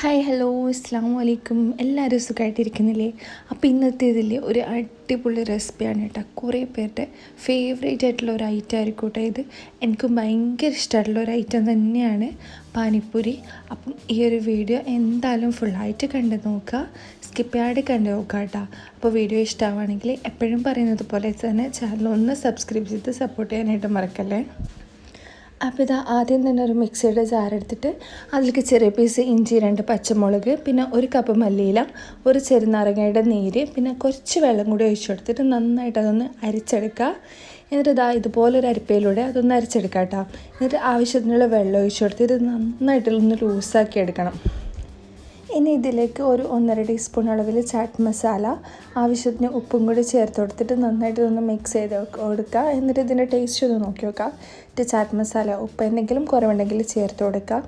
Hi hello അസ്സാം വലൈക്കും എല്ലാവരും സുഖമായിട്ടിരിക്കുന്നില്ലേ അപ്പോൾ ഇന്നത്തെ ഇതിൽ ഒരു അടിപൊളി റെസിപ്പിയാണ് കേട്ടോ. കുറേ പേരുടെ ഫേവറേറ്റ് ആയിട്ടുള്ള ഒരു ഐറ്റം ആയിരിക്കും കേട്ടോ ഇത്. എനിക്ക് ഭയങ്കര ഇഷ്ടമായിട്ടുള്ള ഒരു ഐറ്റം തന്നെയാണ് പാനിപ്പൂരി. അപ്പം ഈ ഒരു വീഡിയോ എന്തായാലും ഫുള്ളായിട്ട് കണ്ടു നോക്കുക. സ്കിപ്പ് ചെയ്യാതെ കണ്ടു നോക്കുക കേട്ടോ. അപ്പോൾ വീഡിയോ ഇഷ്ടമാണെങ്കിൽ എപ്പോഴും പറയുന്നത് പോലെ തന്നെ ചാനൽ ഒന്ന് സബ്സ്ക്രൈബ് ചെയ്ത് സപ്പോർട്ട് ചെയ്യാനായിട്ട് മറക്കല്ലേ? അപ്പോൾ ഇതാ ആദ്യം തന്നെ ഒരു മിക്സിയുടെ ജാർ എടുത്തിട്ട് അതിലേക്ക് ചെറിയ പീസ് ഇഞ്ചി രണ്ട് പച്ചമുളക് പിന്നെ ഒരു കപ്പ് മല്ലിയില ഒരു ചെറുനാരങ്ങയുടെ നീര് പിന്നെ കുറച്ച് വെള്ളം കൂടി ഒഴിച്ചു കൊടുത്തിട്ട് നന്നായിട്ട് അതൊന്ന് അരിച്ചെടുക്കുക. എന്നിട്ട് ഇതാ ഇതുപോലൊരു അരിപ്പയിലൂടെ അതൊന്ന് അരിച്ചെടുക്കാം കേട്ടോ. എന്നിട്ട് ആവശ്യത്തിനുള്ള വെള്ളം ഒഴിച്ചു കൊടുത്തിട്ട് നന്നായിട്ട് ഒന്ന് ലൂസാക്കി എടുക്കണം. ഇനി ഇതിലേക്ക് ഒരു ഒന്നര ടീസ്പൂൺ അളവിൽ ചാറ്റ് മസാല ആവശ്യത്തിന് ഉപ്പും കൂടി ചേർത്ത് കൊടുത്തിട്ട് നന്നായിട്ട് ഒന്ന് മിക്സ് ചെയ്ത് കൊടുക്കുക എന്നിട്ട് ഇതിന്റെ ടേസ്റ്റ് ഒന്ന് നോക്കി നോക്കുക എന്നിട്ട് ചാറ്റ് മസാല ഉപ്പ് എന്തെങ്കിലും കുറവുണ്ടെങ്കിൽ ചേർത്ത് കൊടുക്കുക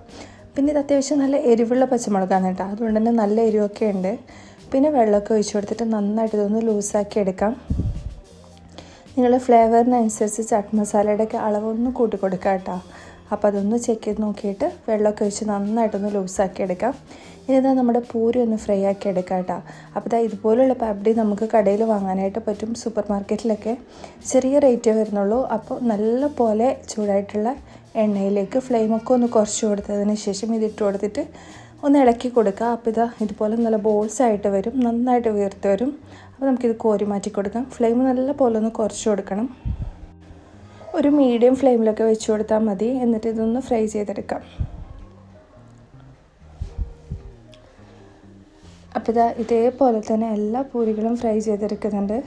പിന്നെ ഇത് അത്യാവശ്യം നല്ല എരിവുള്ള പച്ചമുളകാണ് കേട്ടോ. അതുകൊണ്ട് തന്നെ നല്ല എരിവൊക്കെ ഉണ്ട്. പിന്നെ വെള്ളമൊക്കെ ഒഴിച്ചു കൊടുത്തിട്ട് നന്നായിട്ട് ഇതൊന്ന് ലൂസാക്കി എടുക്കാം. നിങ്ങളുടെ ഫ്ലേവറിനനുസരിച്ച് ചാറ്റ് മസാലയുടെ ഒക്കെ അളവൊന്ന് കൂട്ടി കൊടുക്കുക കേട്ടോ. അപ്പോൾ അതൊന്ന് ചെക്ക് ചെയ്ത് നോക്കിയിട്ട് വെള്ളമൊക്കെ ഒഴിച്ച് നന്നായിട്ടൊന്ന് ലൂസാക്കി എടുക്കാം. ഇനി ഇതാ നമ്മുടെ പൂരി ഒന്ന് ഫ്രൈ ആക്കി എടുക്കാം കേട്ടോ. അപ്പോൾ ഇതാ ഇതുപോലുള്ള പപ്ഡി നമുക്ക് കടയിൽ വാങ്ങാനായിട്ട് പറ്റും സൂപ്പർ മാർക്കറ്റിലൊക്കെ ചെറിയ റേറ്റേ വരുന്നുള്ളൂ. അപ്പോൾ നല്ല പോലെ ചൂടായിട്ടുള്ള എണ്ണയിലേക്ക് ഫ്ലെയിമൊക്കെ ഒന്ന് കുറച്ച് കൊടുത്തതിന് ശേഷം ഇതിട്ട് കൊടുത്തിട്ട് ഒന്ന് ഇളക്കി കൊടുക്കുക അപ്പോൾ ഇതാ ഇതുപോലെ നല്ല ബോൾസ് ആയിട്ട് വരും നന്നായിട്ട് വീർത്ത് വരും. അപ്പോൾ നമുക്കിത് കോരി മാറ്റി കൊടുക്കാം. ഫ്ലെയിം നല്ല പോലെ ഒന്ന് കുറച്ച് കൊടുക്കണം. ഒരു മീഡിയം ഫ്ലെയിമിലൊക്കെ വെച്ച് കൊടുത്താൽ മതി. എന്നിട്ട് ഇതൊന്ന് ഫ്രൈ ചെയ്തെടുക്കാം. അപ്പോൾ ഇതാ ഇതേപോലെ തന്നെ എല്ലാ പൂരികളും ഫ്രൈ ചെയ്തെടുക്കുന്നുണ്ട്.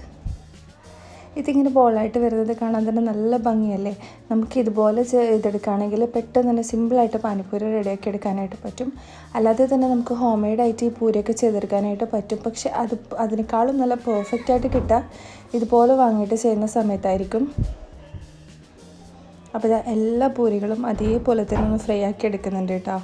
ഇതിങ്ങനെ ബോളായിട്ട് വരുന്നത് കാണാൻ തന്നെ നല്ല ഭംഗിയല്ലേ? നമുക്ക് ഇതുപോലെ ചെയ്തെടുക്കുകയാണെങ്കിൽ പെട്ടെന്ന് തന്നെ സിമ്പിളായിട്ട് പാനിപ്പൂരി റെഡിയാക്കി എടുക്കാനായിട്ട് പറ്റും. അല്ലാതെ തന്നെ നമുക്ക് ഹോം മെയ്ഡായിട്ട് ഈ പൂരിയൊക്കെ ചെയ്തെടുക്കാനായിട്ട് പറ്റും. പക്ഷെ അത് അതിനേക്കാളും നല്ല പെർഫെക്റ്റായിട്ട് കിട്ടുക ഇതുപോലെ വാങ്ങിയിട്ട് ചെയ്യുന്ന സമയത്തായിരിക്കും. അപ്പോൾ എല്ലാ പൂരികളും അതേപോലെ തന്നെ ഒന്ന് ഫ്രൈ ആക്കി എടുക്കുന്നുണ്ട് കേട്ടോ.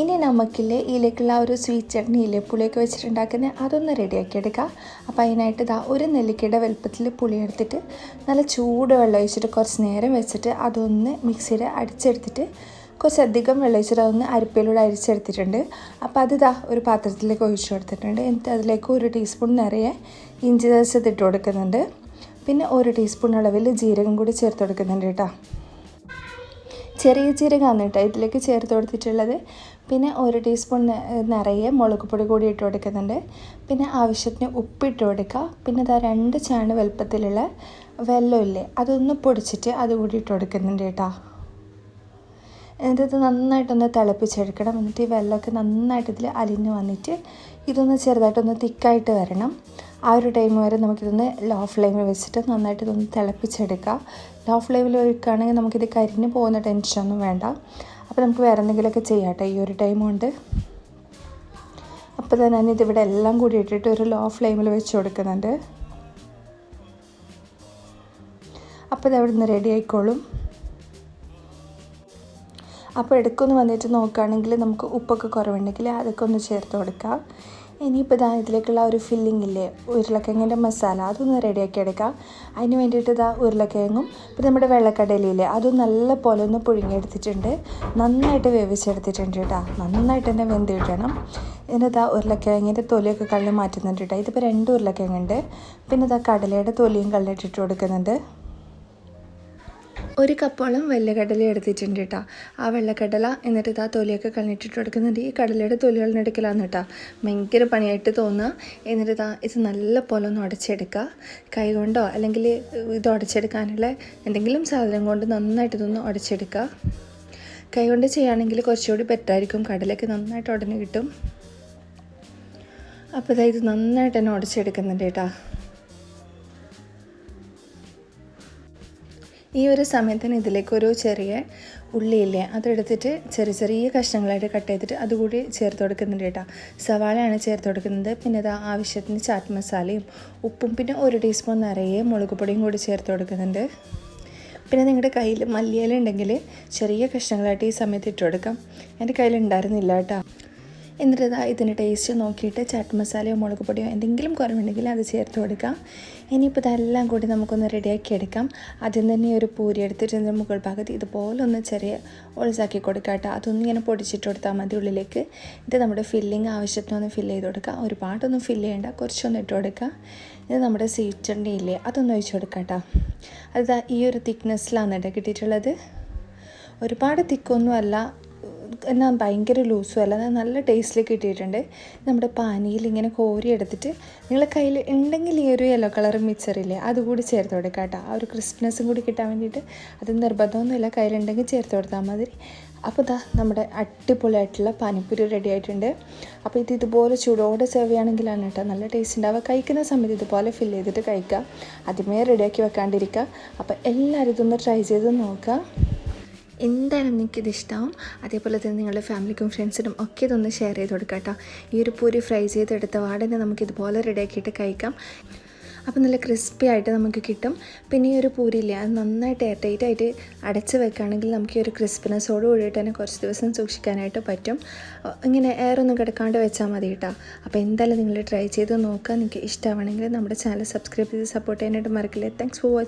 ഇനി നമുക്കില്ലേ ഇതിലേക്കുള്ള ഒരു സ്വീറ്റ് ചട്നി ഇല്ലേ പുളിയൊക്കെ വെച്ചിട്ടുണ്ടാക്കുന്നത് അതൊന്ന് റെഡിയാക്കി എടുക്കാം. അപ്പോൾ അതിനായിട്ട് ഇതാ ഒരു നെല്ലിക്കയുടെ വലുപ്പത്തിൽ പുളി എടുത്തിട്ട് നല്ല ചൂട് വെള്ളം ഒഴിച്ചിട്ട് കുറച്ച് നേരം വെച്ചിട്ട് അതൊന്ന് മിക്സിയിൽ അടിച്ചെടുത്തിട്ട് കുറച്ചധികം വെള്ളം ഒഴിച്ചിട്ട് അതൊന്ന് അരിപ്പയിലൂടെ അരിച്ചെടുത്തിട്ടുണ്ട്. അപ്പോൾ അത് ഇതാ ഒരു പാത്രത്തിലേക്ക് ഒഴിച്ചു കൊടുത്തിട്ടുണ്ട്. എന്നിട്ട് അതിലേക്ക് ഒരു ടീസ്പൂൺ നിറയെ ഇഞ്ചി ദശത്തിട്ട് കൊടുക്കുന്നുണ്ട്. പിന്നെ ഒരു ടീസ്പൂൺ അളവിൽ ജീരകം കൂടി ചേർത്ത് കൊടുക്കുന്നുണ്ട് കേട്ടോ. ചെറിയ ജീരകമാണ് കേട്ടോ ഇതിലേക്ക് ചേർത്ത് കൊടുത്തിട്ടുള്ളത്. പിന്നെ ഒരു ടീസ്പൂൺ നിറയെ മുളക് പൊടി കൂടി ഇട്ട് കൊടുക്കുന്നുണ്ട്. പിന്നെ ആവശ്യത്തിന് ഉപ്പിട്ട് കൊടുക്കുക. പിന്നെ ഇതാ രണ്ട് ചാണ് വലുപ്പത്തിലുള്ള വെള്ളമില്ലേ അതൊന്ന് പൊടിച്ചിട്ട് അത് കൂടി ഇട്ട് കൊടുക്കുന്നുണ്ട് കേട്ടോ. എന്നിട്ട് നന്നായിട്ടൊന്ന് തിളപ്പിച്ചെടുക്കണം. എന്നിട്ട് ഈ വെള്ളമൊക്കെ നന്നായിട്ട് ഇതിൽ അലിഞ്ഞ് വന്നിട്ട് ഇതൊന്ന് ചെറുതായിട്ടൊന്ന് തിക്കായിട്ട് വരണം. ആ ഒരു ടൈം വരെ നമുക്കിതൊന്ന് ലോ ഫ്ലെയിമിൽ വെച്ചിട്ട് നന്നായിട്ട് ഇതൊന്ന് തിളപ്പിച്ചെടുക്കാം ലോ ഫ്ലെയിമിൽ വെക്കുകയാണെങ്കിൽ നമുക്കിത് കരിഞ്ഞ് പോകുന്ന ടെൻഷനൊന്നും വേണ്ട. അപ്പോൾ നമുക്ക് വേറെ എന്തെങ്കിലുമൊക്കെ ചെയ്യാം ഈ ഒരു ടൈം കൊണ്ട്. അപ്പോൾ തന്നെ ഇവിടെ എല്ലാം കൂടി ഇട്ടിട്ട് ഒരു ലോ ഫ്ലെയിമിൽ വെച്ച് കൊടുക്കുന്നുണ്ട്. അപ്പോൾ ഇത് അവിടെ നിന്ന് റെഡി ആയിക്കോളും. അപ്പോൾ ഇടയ്ക്കൊന്ന് വന്നിട്ട് നോക്കുകയാണെങ്കിൽ നമുക്ക് ഉപ്പൊക്കെ കുറവുണ്ടെങ്കിൽ അതൊക്കെ ഒന്ന് ചേർത്ത് കൊടുക്കാം. ഇനിയിപ്പോൾ ഇതാ ഇതിലേക്കുള്ള ഒരു ഫില്ലിംഗ് ഇല്ലേ? ഉരുളക്കിഴങ്ങിന്റെ മസാല അതൊന്ന് റെഡിയാക്കി എടുക്കാം. അതിന് വേണ്ടിയിട്ട് ഇതാ ഉരുളക്കിഴങ്ങും പിന്നെ നമ്മുടെ വെള്ളക്കടലയില്ലേ അതും നല്ല പോലെ ഒന്ന് പുഴുങ്ങിയെടുത്തിട്ടുണ്ട്. നന്നായിട്ട് വേവിച്ചെടുത്തിട്ടുണ്ട് കേട്ടോ. നന്നായിട്ട് തന്നെ വെന്ത് കിട്ടണം. എന്നിട്ട് ആ ഉരുളക്കിഴങ്ങിന്റെ തൊലിയൊക്കെ കള്ളി മാറ്റുന്നുണ്ട് കേട്ടോ. ഇതിപ്പോൾ രണ്ട് ഉരുളക്കിഴങ്ങുണ്ട്. പിന്നെ ഇതാ കടലയുടെ തൊലിയും കള്ളിട്ടിട്ട് കൊടുക്കുന്നുണ്ട്. ഒരു കപ്പോളം വെള്ളക്കടല എടുത്തിട്ടുണ്ട് കേട്ടോ ആ വെള്ളക്കടല എന്നിട്ട് ഇതാ തൊലിയൊക്കെ കളഞ്ഞിട്ടിട്ട് കൊടുക്കുന്നുണ്ട്. ഈ കടലയുടെ തൊലികളുടെ എടുക്കലാന്ന് കേട്ടോ ഭയങ്കര പണിയായിട്ട് തോന്നുക എന്നിട്ട് ഇതാ ഇത് നല്ല പോലെ ഒന്ന് ഉടച്ചെടുക്കുക കൈ കൊണ്ടോ അല്ലെങ്കിൽ ഇത് ഉടച്ചെടുക്കാനുള്ള എന്തെങ്കിലും സാധനം കൊണ്ട് നന്നായിട്ട് ഇതൊന്ന് ഉടച്ചെടുക്കുക കൈ കൊണ്ട് ചെയ്യുകയാണെങ്കിൽ കുറച്ചുകൂടി ബെറ്ററായിരിക്കും കടലൊക്കെ നന്നായിട്ട് ഉടനെ കിട്ടും. അപ്പോൾ ഇത് നന്നായിട്ട് തന്നെ ഉടച്ചെടുക്കുന്നുണ്ട് കേട്ടോ ഈ ഒരു സമയത്തിന് ഇതിലേക്ക് ഒരു ചെറിയ ഉള്ളിയില്ലേ അതെടുത്തിട്ട് ചെറിയ ചെറിയ കഷ്ണങ്ങളായിട്ട് കട്ട് ചെയ്തിട്ട് അതുകൂടി ചേർത്ത് കൊടുക്കുന്നുണ്ട് കേട്ടോ. സവാളയാണ് ചേർത്ത് കൊടുക്കുന്നത്. പിന്നെ ഇത് ആവശ്യത്തിന് ചാറ്റ് മസാലയും ഉപ്പും പിന്നെ ഒരു ടീസ്പൂൺ നിറയെ മുളക് പൊടിയും കൂടി ചേർത്ത് കൊടുക്കുന്നുണ്ട്. പിന്നെ നിങ്ങളുടെ കയ്യിൽ മല്ലിയില ഉണ്ടെങ്കിൽ ചെറിയ കഷ്ണങ്ങളായിട്ട് ഈ സമയത്ത് ഇട്ട് കൊടുക്കാം. എന്റെ കയ്യിൽ ഉണ്ടായിരുന്നില്ല കേട്ടോ. എന്നിട്ട് ഇതാ ഇതിന്റെ ടേസ്റ്റ് നോക്കിയിട്ട് ചാറ്റ് മസാലയോ മുളക് പൊടിയോ എന്തെങ്കിലും കുറവുണ്ടെങ്കിൽ അത് ചേർത്ത് കൊടുക്കാം. ഇനിയിപ്പോൾ ഇതെല്ലാം കൂടി നമുക്കൊന്ന് റെഡിയാക്കി എടുക്കാം. ആദ്യം തന്നെ ഒരു പൂരി എടുത്തിട്ട് ഇതിന്റെ മുകൾ ഭാഗത്ത് ഇതുപോലെ ഒന്ന് ചെറിയ ഒളിച്ചാക്കി കൊടുക്കാം കേട്ടോ. അതൊന്നും ഇങ്ങനെ പൊടിച്ചിട്ട് കൊടുത്താൽ മതി ഉള്ളിലേക്ക്. ഇത് നമ്മുടെ ഫില്ലിങ് ആവശ്യത്തിനൊന്ന് ഫില്ല് ചെയ്ത് കൊടുക്കുക ഒരുപാടൊന്നും ഫില്ല് ചെയ്യേണ്ട. കുറച്ചൊന്ന് ഇട്ട് കൊടുക്കുക ഇത് നമ്മുടെ സ്വീറ്റ് ഇല്ലേ അതൊന്ന് ഒഴിച്ച് കൊടുക്കാം കേട്ടോ. അത് ഈ ഒരു തിക്നെസ്സിലാണ് കേട്ടോ കിട്ടിയിട്ടുള്ളത്. ഒരുപാട് തിക്കൊന്നും അല്ല. എന്നാൽ ഭയങ്കര ലൂസും അല്ല എന്നാൽ നല്ല ടേസ്റ്റിൽ കിട്ടിയിട്ടുണ്ട്. നമ്മുടെ പാനിയിൽ ഇങ്ങനെ കോരി എടുത്തിട്ട് നിങ്ങളെ കയ്യിൽ ഉണ്ടെങ്കിൽ ഈ ഒരു യെല്ലോ കളർ മിക്സറില്ലേ അതുകൂടി ചേർത്ത് കൊടുക്കുക കേട്ടോ. ആ ഒരു ക്രിസ്പ്നെസ്സും കൂടി കിട്ടാൻ വേണ്ടിയിട്ട് അത് നിർബന്ധമൊന്നുമില്ല. കയ്യിലുണ്ടെങ്കിൽ ചേർത്ത് കൊടുത്താൽ മതി. അപ്പോൾ ഇതാ നമ്മുടെ അടിപൊളിയായിട്ടുള്ള പാനിപ്പൂരി റെഡി ആയിട്ടുണ്ട്. അപ്പോൾ ഇത് ഇതുപോലെ ചൂടോടെ സെർവ് ചെയ്യുകയാണെങ്കിലാണ് കേട്ടോ നല്ല ടേസ്റ്റ് ഉണ്ടാവുക. കഴിക്കുന്ന സമയത്ത് ഇതുപോലെ ഫില്ല് ചെയ്തിട്ട് കഴിക്കുക. അതിമേ റെഡിയാക്കി വെക്കാണ്ടിരിക്കുക. അപ്പോൾ എല്ലാവരും ഇതൊന്ന് ട്രൈ ചെയ്ത് നോക്കുക. എന്തായാലും നിങ്ങൾക്കിത് ഇഷ്ടമാവും അതേപോലെ തന്നെ നിങ്ങളുടെ ഫാമിലിക്കും ഫ്രണ്ട്സിനും ഒക്കെ ഇതൊന്ന് ഷെയർ ചെയ്ത് കൊടുക്കാം കേട്ടോ. ഈ ഒരു പൂരി ഫ്രൈ ചെയ്തെടുത്ത വാടനെ നമുക്ക് ഇതുപോലെ റെഡിയാക്കിയിട്ട് കഴിക്കാം. അപ്പോൾ നല്ല ക്രിസ്പി ആയിട്ട് നമുക്ക് കിട്ടും. പിന്നെ ഈ ഒരു പൂരിയില്ല അത് നന്നായിട്ട് എയർ ടൈറ്റ് ആയിട്ട് അടച്ച് വെക്കുകയാണെങ്കിൽ നമുക്ക് ഈ ഒരു ക്രിസ്പിനെസ്സോട് കൂടിയിട്ട് തന്നെ കുറച്ച് ദിവസം സൂക്ഷിക്കാനായിട്ട് പറ്റും. ഇങ്ങനെ എയർ ഒന്നും കിടക്കാണ്ട് വെച്ചാൽ മതി കേട്ടോ. അപ്പോൾ എന്തായാലും നിങ്ങൾ ട്രൈ ചെയ്ത് നോക്കുക. നിങ്ങൾക്ക് ഇഷ്ടമാണെങ്കിൽ നമ്മുടെ ചാനൽ സബ്സ്ക്രൈബ് ചെയ്ത് സപ്പോർട്ട് ചെയ്യാനായിട്ട് മറക്കില്ലേ. Thanks for watching